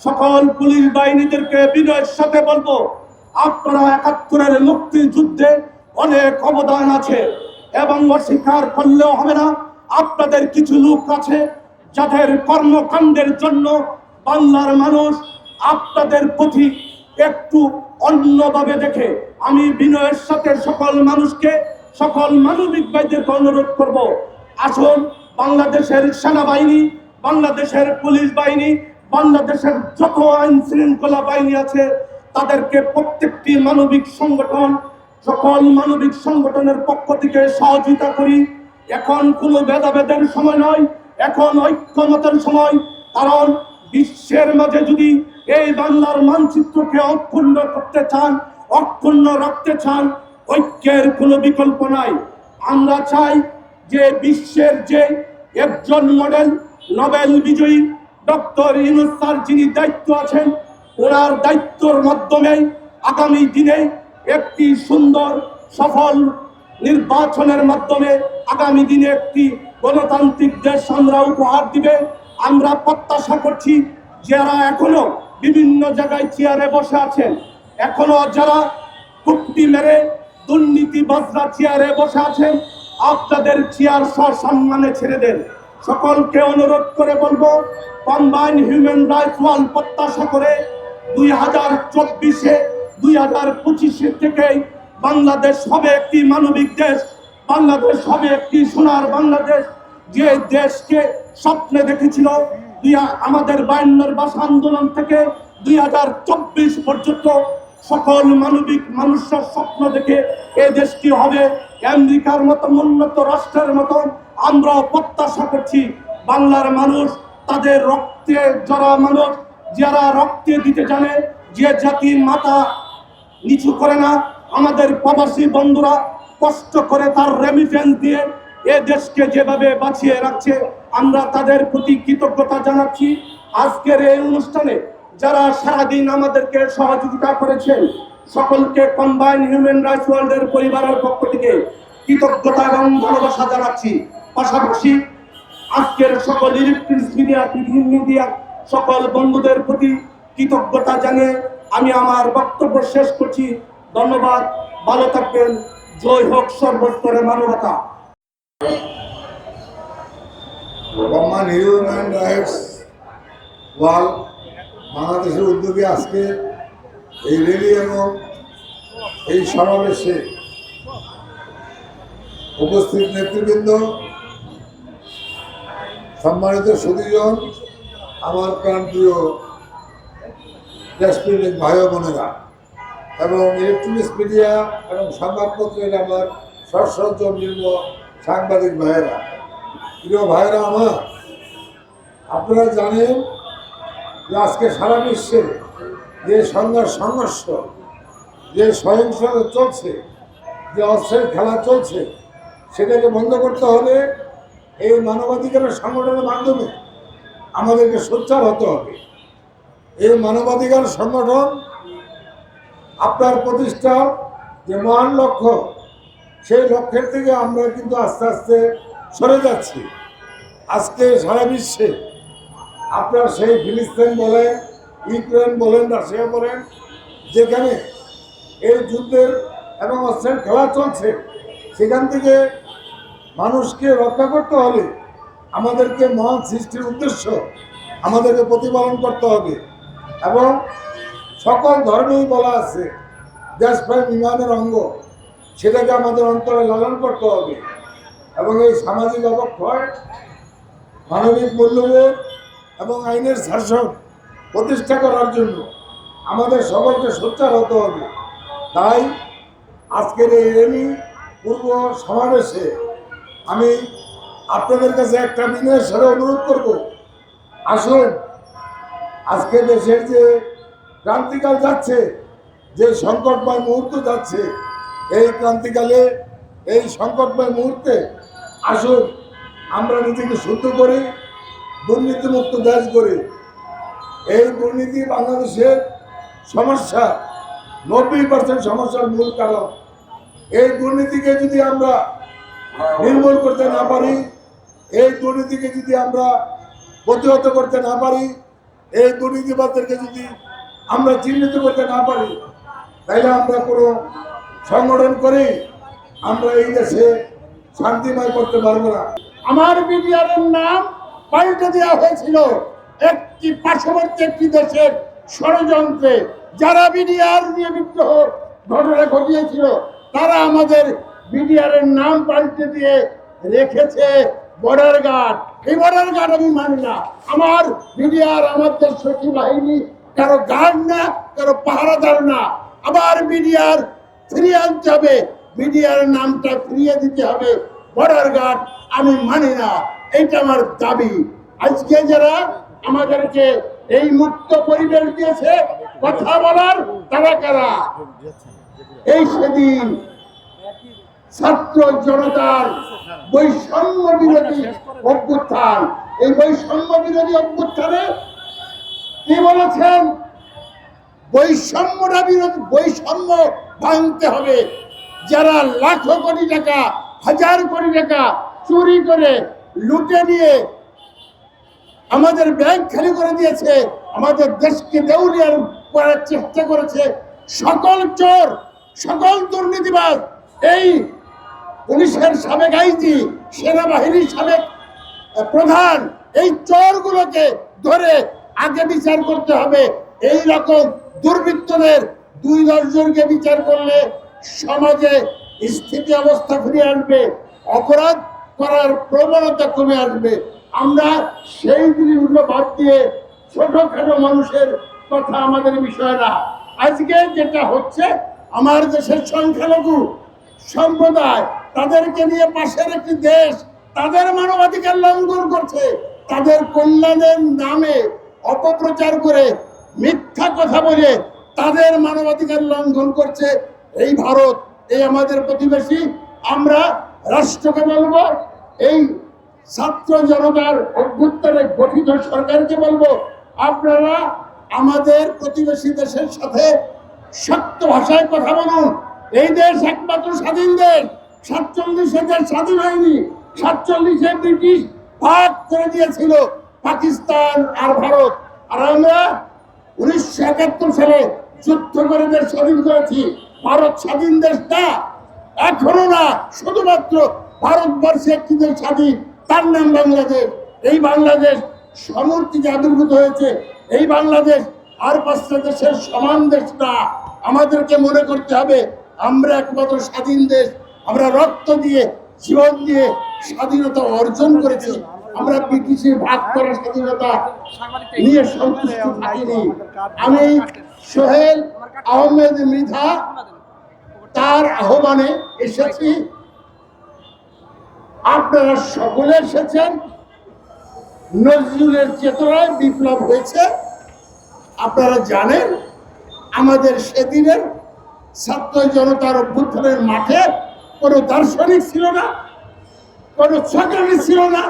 সকল পুলিশ বাহিনীদেরকে বিনয়ের সাথে বলব, আপনারা একাত্তরের মুক্তিযুদ্ধে অনেক অবদান আছে এবং অস্বীকার করলেও হবে না। আপনাদের কিছু লোক আছে যাদের কর্মকাণ্ডের জন্য বাংলার মানুষ আপনাদের প্রতি একটু অন্যভাবে দেখে। আমি বিনয়ের সাথে সকল মানুষকে, সকল মানবিক ভাইদেরকে অনুরোধ করব, আসুন বাংলাদেশের সেনাবাহিনী, বাংলাদেশের পুলিশ বাহিনী বাংলাদেশের যত আইন শৃঙ্খলা বাহিনী আছে, তাদেরকে প্রত্যেকটি মানবিক সংগঠন, সকল মানবিক সংগঠনের পক্ষ থেকে সহযোগিতা করি। এখন কোনো ভেদাভেদের সময় নয়, এখন ঐক্যমতের সময়। কারণ বিশ্বের মাঝে যদি এই বাংলার মানচিত্রকে অক্ষুণ্ণ করতে চান, অক্ষুণ্ণ রাখতে চান, ঐক্যের কোনো বিকল্প নাই। আমরা চাই যে বিশ্বের যে একজন মডেল, নোবেল বিজয়ী ডক্টর ইউনুস স্যার যিনি দায়িত্ব আছেন, ওনার দায়িত্বর মাধ্যমে আগামী দিনে একটি সুন্দর, সফল নির্বাচনের মাধ্যমে আগামী দিনে একটি গণতান্ত্রিক দেশ আমরা উপহার দিবে। আমরা প্রত্যাশা করছি যারা এখনও বিভিন্ন জায়গায় চেয়ারে বসে আছেন, এখনও যারা কুপ্তি মেরে দুর্নীতি বাজরা চেয়ারে বসে আছেন, আপনাদের চেয়ার সসম্মানে ছেড়ে দেন। সকলকে অনুরোধ করে বলব কম্বাইন হিউম্যান রাইটস ওয়াল প্রত্যাশা করে দুই হাজার চব্বিশে, দুই হাজার পঁচিশে থেকে বাংলাদেশ হবে একটি মানবিক দেশ, বাংলাদেশ হবে একটি সোনার বাংলাদেশ। যে দেশকে স্বপ্নে দেখেছিল আমাদের বায়ান্নর ভাষা আন্দোলন থেকে দুই হাজার চব্বিশ পর্যন্ত সকল মানবিক মানুষের স্বপ্ন দেখে এ দেশটি হবে? আমেরিকার মতো উন্নত রাষ্ট্রের মতো আমরা প্রত্যাশা করছি বাংলার মানুষ, তাদের রক্তে যারা মানুষ, যারা রক্তে দিতে জানে, যে জাতির মাথা নিচু করে না, আমাদের প্রবাসী বন্ধুরা কষ্ট করে তার রেমিটেন্স দিয়ে এ দেশকে যেভাবে বাঁচিয়ে রাখছে, আমরা তাদের প্রতি কৃতজ্ঞতা জানাচ্ছি। আজকের এই অনুষ্ঠানে যারা সারাদিন আমাদেরকে সহযোগিতা করেছেন, সকলকে কম্বাইন হিউম্যান রাইটস ওয়ার্ল্ডের পরিবারের পক্ষ থেকে কৃতজ্ঞতা এবং ভালোবাসা জানাচ্ছি। পাশাপাশি আজকের সকল ইলেকট্রিক মিডিয়া টিভি মিডিয়া সকল বন্ধুদের প্রতি কৃতজ্ঞতা জানিয়ে আমি আমার বক্তব্য শেষ করছি। ধন্যবাদ, ভালো থাকবেন, জয় হোক সর্বস্তরে মানবতা। হিউম্যান রাইটস ওয়াল বাংলাদেশের উদ্যোগে আজকে এই র্যালি এবং এই সমাবেশে উপস্থিত নেতৃবৃন্দ, সম্মানিত সুদীজন আমার প্রাণপ্রিয় দেশপ্রেমিক ভাই বোনেরা এবং ইলেকট্রনিক্স মিডিয়া এবং সংবাদপত্রের আমার সশ্রদ্ধ নির্ম সাংবাদিক ভাইয়েরা। প্রিয় ভাইরা আমার, আপনারা জানেন আজকে সারা বিশ্বে যে সংঘর্ষ সংঘর্ষ, যে সহিংসতা চলছে, যে অস্ত্রের খেলা চলছে, সেটাকে বন্ধ করতে হলে এই মানবাধিকারের সংগঠনের মাধ্যমে আমাদেরকে সোচ্চার হতে হবে। এই মানবাধিকার সংগঠন আপনার প্রতিষ্ঠার যে মহান লক্ষ্য, সেই লক্ষ্যের থেকে আমরা কিন্তু আস্তে আস্তে সরে যাচ্ছি। আজকে সারা বিশ্বে আপনার সেই ফিলিস্তিন বলেন, ইউক্রেন বলেন, রাশিয়া বলেন, যেখানে এই যুদ্ধের এবং অস্ত্রের খেলা চলছে, সেখান থেকে মানুষকে রক্ষা করতে হলে আমাদেরকে মহান সৃষ্টির উদ্দেশ্য আমাদেরকে প্রতিপালন করতে হবে। এবং সকল ধর্মেই বলা আছে, দেশপ্রেম ইমানের অঙ্গ, সেটাকে আমাদের অন্তরে লালন করতে হবে। এবং এই সামাজিক অবক্ষয় মানবিক মূল্যবোধ এবং আইনের শাসন প্রতিষ্ঠা করার জন্য আমাদের সকলকে সোচ্চার হতে হবে। তাই আজকের এই রেলি পূর্ব সমাবেশে আমি আপনাদের কাছে একটা বিনয়ের সাথে অনুরোধ করব। আসুন, আজকে দেশের যে ক্রান্তিকাল যাচ্ছে, যে সংকটময় মুহূর্ত যাচ্ছে, এই ক্রান্তিকালে এই সংকটময় মুহূর্তে আসুন, আমরা নিজেকে শুদ্ধ করি দুর্নীতিমুক্ত দেশ করি এই দুর্নীতি বাংলাদেশের সমস্যা, নব্বই পার্সেন্ট সমস্যার মূল কারণ। এই দুর্নীতিকে যদি আমরা নির্মূল করতে না পারি, এই দুর্নীতিকে যদি আমরা প্রতিহত করতে না পারি, এই দুর্নীতিবাদদেরকে যদি আমরা চিহ্নিত করতে না পারি, তাহলে আমরা কোনো সংগঠন করে আমরা এই দেশে শান্তিময় করতে পারব না। আমার বিডিআরের নাম পাল্টে দেওয়া হয়েছিল একটি পার্শ্ববর্তী একটি দেশের ষড়যন্ত্রে। যারা বিডিআর নিয়ে বিদ্রোহ ঘটনা ঘটিয়েছিল, তারা আমাদের বিডিআরের নাম পাল্টে দিয়ে রেখেছে বর্ডার গার্ড। এই বর্ডার গার্ড আমি মানি না। আমার বিডিআর, আমার দেশ সচিব বাহিনী কারও গার্ড না, কারও পাহারাদার না। আবার বিডিআর ফিরিয়ে আনতে হবে। বিডিআর নামটা ফিরিয়ে দিতে হবে। বর্ডার গার্ড আমি মানি না। এইটা আমার দাবি। আজকে যারা আমাদেরকে এই মুক্ত পরিবেশ দিয়েছে, কথা বলার তারা কারা? এই সেদিন ছাত্র জনতার বৈষম্য বিরোধী অভ্যুত্থান। এই বৈষম্য বিরোধী অভ্যুত্থানে কি বলেছেন? বৈষম্যটা বিরোধী, বৈষম্য ভাঙতে হবে। যারা লাখো কোটি টাকা, হাজার কোটি টাকা চুরি করে লুটে নিয়ে আমাদের ব্যাংক খালি করে দিয়েছে, আমাদের দেশকে দেউলিয়ার করার চেষ্টা করেছে। সকল চোর, সকল দুর্নীতিবাদ এই পুলিশের সাবেক আইজি, সেনাবাহিনীর সাবেক প্রধান, এই চোরগুলোকে ধরে আগে বিচার করতে হবে। এই রকম দুর্বৃত্তদের দুই দশজনকে বিচার করলে সমাজে স্থিতি অবস্থা ফিরে আনবে। অপরাধ করার প্রবণতা কমে আসবে। আমরা সেই জিনিসগুলো বাদ দিয়ে ছোটখাটো মানুষের কথা আমাদের বিষয় না। আজকে যেটা হচ্ছে, আমার দেশের সংখ্যালঘু সম্প্রদায় তাদেরকে নিয়ে পাশের একটি দেশ, তাদের মানবাধিকার লঙ্ঘন করছে, তাদের কল্যাণের নামে অপপ্রচার করে মিথ্যা কথা বলে তাদের মানবাধিকার লঙ্ঘন করছে এই ভারত, এই আমাদের প্রতিবেশী। আমরা রাষ্ট্রকে বলব এই ছাত্র জনতার অভ্যুত্থানে গঠিত সরকারকে বলব, আপনারা আমাদের প্রতিবেশী দেশের সাথে সত্য ভাষায় কথা বলুন। এই দেশ একমাত্র স্বাধীন দেশ, সাতচল্লিশে দেশ স্বাধীন হয়নি, সাতচল্লিশে ব্রিটিশ ভাগ করে দিয়েছিল পাকিস্তান আর ভারত। আর আমরা উনিশশো একাত্তর সালে যুদ্ধ করে দেশ স্বাধীন করেছি। ভারত স্বাধীন দেশ না, এখনও না, শুধুমাত্র ভারতবর্ষে একটি দেশ স্বাধীন, তার নাম বাংলাদেশ। এই বাংলাদেশ সমর্থিতে, আবির্ভূত হয়েছে। এই বাংলাদেশ আর পাঁচটা দেশের সমান দেশ না। আমাদেরকে মনে করতে হবে, আমরা একমাত্র স্বাধীন দেশ। আমরা রক্ত দিয়ে, জীবন দিয়ে স্বাধীনতা অর্জন করেছি। আমরা ব্রিটিশের ভাগ করা স্বাধীনতা নিয়ে সন্তুষ্ট থাকিনি। আমি সোহেল আহমেদ মৃধা তার আহ্বানে এসেছি। আপনারা সকলে এসেছেন। নজরুলের চেতনায় বিপ্লব হয়েছে। আপনারা জানেন, আমাদের সেদিনের ছাত্র জনতার অভ্যুত্থানের মাঠে কোনো দার্শনিক ছিল না, কোনো সরকারি ছিল না,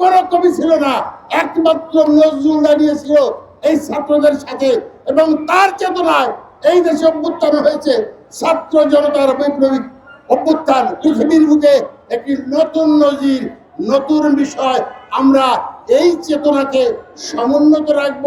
কোনো কবি ছিল না। একমাত্র নজরুল দাঁড়িয়েছিল এই ছাত্রদের সাথে এবং তার চেতনায় এই দেশে অভ্যুত্থান হয়েছে। ছাত্র জনতার বৈপ্লবিক অভ্যুত্থান পৃথিবীর বুকে একটি নতুন নজির নতুন বিষয় আমরা এই চেতনাকে সমুন্নত রাখব।